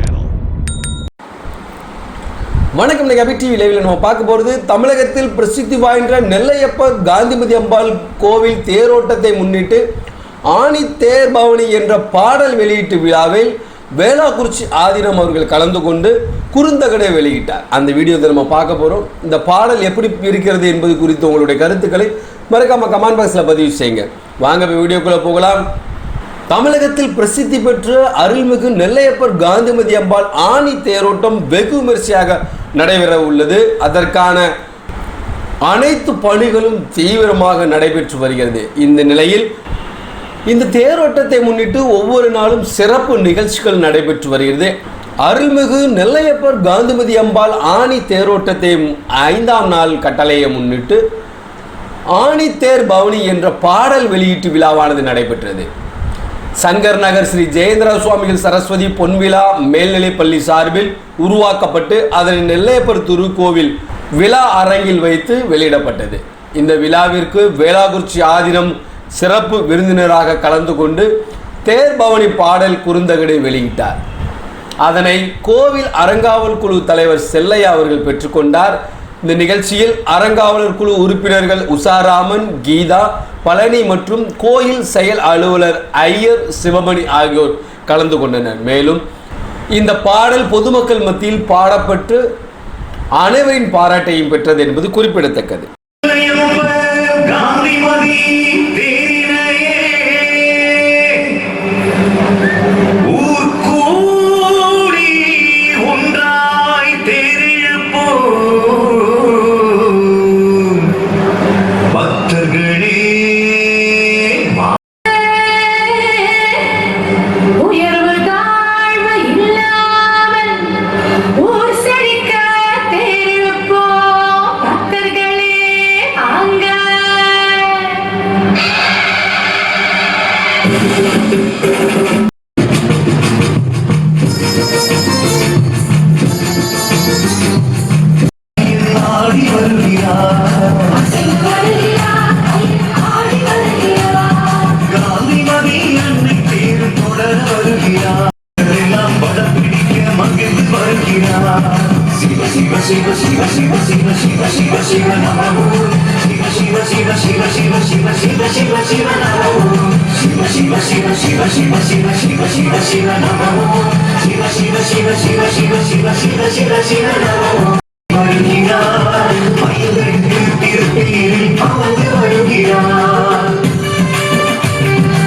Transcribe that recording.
channel. வணக்கம் நீங்கள் TV லைவில் நம்ம பார்க்க போகிறது தமிழகத்தில் பிரசித்தி வாய்ந்த நெல்லையப்ப காந்திமதி அம்பாள் கோவில் தேரோட்டத்தை முன்னிட்டு ஆணி தேர் பவனி என்ற பாடல் வெளியீட்டு விழாவில் வேளாக்குறிச்சி ஆதினம் அவர்கள் கலந்து கொண்டு குறுந்தகடை வெளியிட்டார். அந்த வீடியோவை நம்ம பார்க்க போகிறோம் இந்த பாடல் எப்படி இருக்கிறது என்பது குறித்து உங்களுடைய கருத்துக்களை மறக்காம கமெண்ட் பாக்ஸில் பதிவு செய்யுங்க. வாங்க இப்போ வீடியோக்குள்ளே போகலாம். தமிழகத்தில் பிரசித்தி பெற்ற அருள்மிகு நெல்லையப்பர் காந்திமதி அம்பாள் ஆணி தேரோட்டம் வெகு விமரிசையாக நடைபெற உள்ளது. அதற்கான அனைத்து பணிகளும் தீவிரமாக நடைபெற்று வருகிறது. இந்த நிலையில் இந்த தேரோட்டத்தை முன்னிட்டு ஒவ்வொரு நாளும் சிறப்பு நிகழ்ச்சிகள் நடைபெற்று வருகிறது. அருள்மிகு நெல்லையப்பர் காந்திமதி அம்பாள் ஆணி தேரோட்டத்தை ஐந்தாம் நாள் கட்டளையை முன்னிட்டு ஆணி தேர் பவனி என்ற பாடல் வெளியீட்டு விழாவானது நடைபெற்றது. சங்கர் நகர் ஸ்ரீ ஜெயேந்திர சுவாமிகள் சரஸ்வதி பொன்விழா மேல்நிலைப்பள்ளி சார்பில் உருவாக்கப்பட்டு அதனை நெல்லையப்பர் திருக்கோவில் விழா அரங்கில் வைத்து வெளியிடப்பட்டது. இந்த விழாவிற்கு வேளாக்குறிச்சி ஆதீனம் சிறப்பு விருந்தினராக கலந்து கொண்டு தேர் பவனி பாடல் குறுந்தகடை வெளியிட்டார். அதனை கோவில் அறங்காவல் குழு தலைவர் செல்லையா அவர்கள் பெற்றுக்கொண்டார். இந்த நிகழ்ச்சியில் அறங்காவலர் குழு உறுப்பினர்கள் உஷாராமன் கீதா பழனி மற்றும் கோயில் செயல் அலுவலர் ஐயர் சிவமணி ஆகியோர் கலந்து கொண்டனர். மேலும் இந்த பாடல் பொதுமக்கள் மத்தியில் பாடப்பட்டு அனைவரின் பாராட்டையும் பெற்றது என்பது குறிப்பிடத்தக்கது. ஆடி வருகிறார் ஆடி வருகிறார் காந்திமதி அன்னை தேர் தொடர வருகிறார் எல்லாம் படம் பிடிக்க மகிழ்ந்து வருகிறார் சிவ சிவ சிவ சிவ శివ శివ శివ శివ శివ శివ శివ శివ నమో శివ శివ శివ శివ శివ శివ శివ శివ శివ నమో